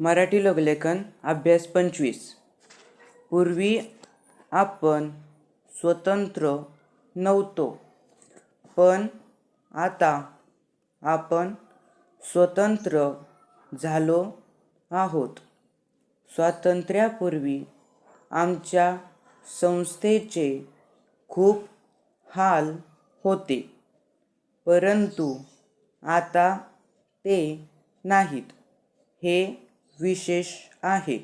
मराठी लोकलेखन अभ्यास पंचवीस. पूर्वी आपण स्वतंत्र नव्हतो पण आता आपण स्वतंत्र झालो आहोत. स्वातंत्र्यापूर्वी आमच्या संस्थेचे खूप हाल होते परंतु आता ते नाहीत. हे विशेष आहे.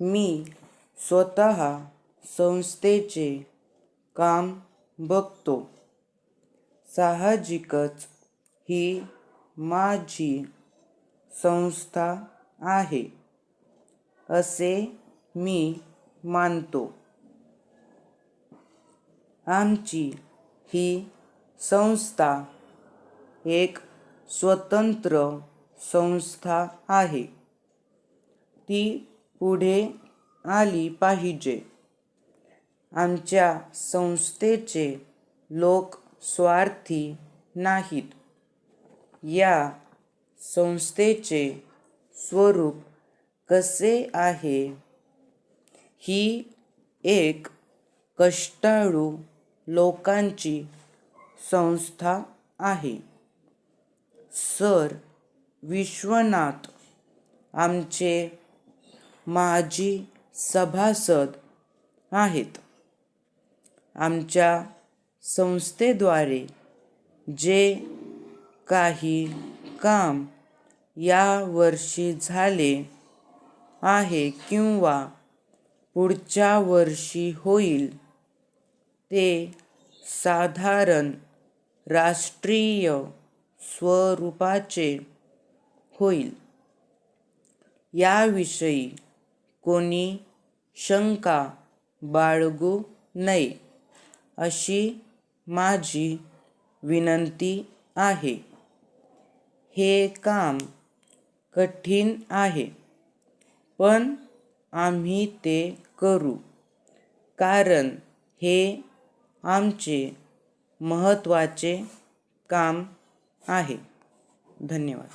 मी स्वतः संस्थेचे काम बघतो. साहजिकच ही माझी संस्था आहे असे मी मानतो. आमची ही संस्था एक स्वतंत्र संस्था आहे. ती पुढे आली पाहिजे. आमच्या संस्थेचे लोक स्वार्थी नाहीत. या संस्थेचे स्वरूप कसे आहे? ही एक कष्टाळू लोकांची संस्था आहे. सर विश्वनाथ आमचे माजी सभासद आहेत. आमच्या संस्थेद्वारे जे काही काम या वर्षी झाले आहे किंवा पुढच्या वर्षी होईल ते साधारण राष्ट्रीय स्वरूपाचे होईल. याविषयी कोणी शंका बाळगू नये अशी माझी विनंती आहे. हे काम कठीण आहे पण आम्ही ते करू कारण हे आमचे महत्त्वाचे काम आहे. धन्यवाद.